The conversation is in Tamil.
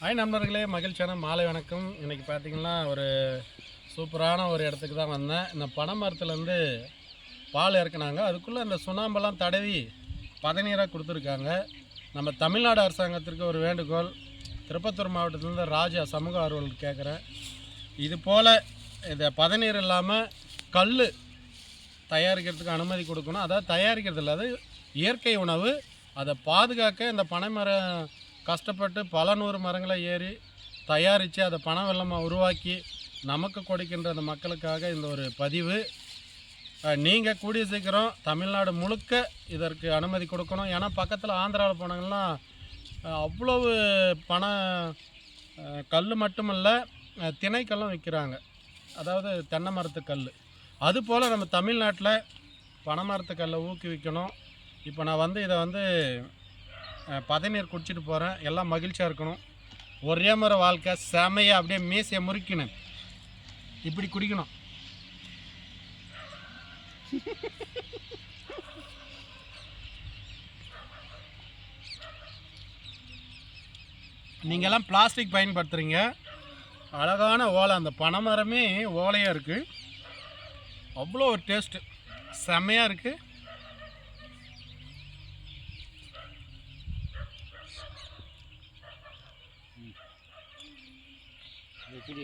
ஹாய் நண்பர்களே மகிழ்ச்சியான மாலை வணக்கம். இன்றைக்கி பார்த்தீங்கன்னா ஒரு சூப்பரான ஒரு இடத்துக்கு தான் வந்தேன். இந்த பனை மரத்துலேருந்து பால் இறக்குனாங்க. அதுக்குள்ளே இந்த சுண்ணாம்பெல்லாம் தடவி பதநீராக கொடுத்துருக்காங்க. நம்ம தமிழ்நாடு அரசாங்கத்திற்கு ஒரு வேண்டுகோள். திருப்பத்தூர் மாவட்டத்திலேருந்து ராஜா சமூக ஆர்வலர் கேட்குறேன் இது போல் இந்த பதநீர் இல்லாமல் கல் தயாரிக்கிறதுக்கு அனுமதி கொடுக்கணும். அதாவது தயாரிக்கிறது இல்லாத இயற்கை உணவு. அதை பாதுகாக்க இந்த பனைமரம் கஷ்டப்பட்டு பல நூறு மரங்களை ஏறி தயாரித்து அதை பண வெள்ளமாக உருவாக்கி நமக்கு கொடுக்கின்ற அந்த மக்களுக்காக இந்த ஒரு பதிவு. நீங்கள் கூடிய சீக்கிரம் தமிழ்நாடு முழுக்க இதற்கு அனுமதி கொடுக்கணும். ஏன்னா பக்கத்தில் ஆந்திராவில் போனாங்கன்னா அவ்வளவு பண கல் மட்டுமல்ல திணைக்கல்லும் விற்கிறாங்க. அதாவது தென்னை மரத்து கல் அதுபோல் நம்ம தமிழ்நாட்டில் பனை மரத்து கல்லை ஊக்குவிக்கணும். இப்போ நான் வந்து இதை வந்து பதநீர் குடிச்சிட்டு போகிறேன் எல்லாம் மகிழ்ச்சியாக இருக்கணும். ஒரே முறை வாழ்க்கை செமையாக அப்படியே மீசையை முறிக்கணும் இப்படி குடிக்கணும். நீங்கள்லாம் பிளாஸ்டிக் பயன்படுத்துகிறீங்க அழகான ஓலை அந்த பனைமரமே ஓலையாக இருக்குது அவ்வளோ ஒரு டேஸ்ட்டு செம்மையாக இருக்குது இப்படி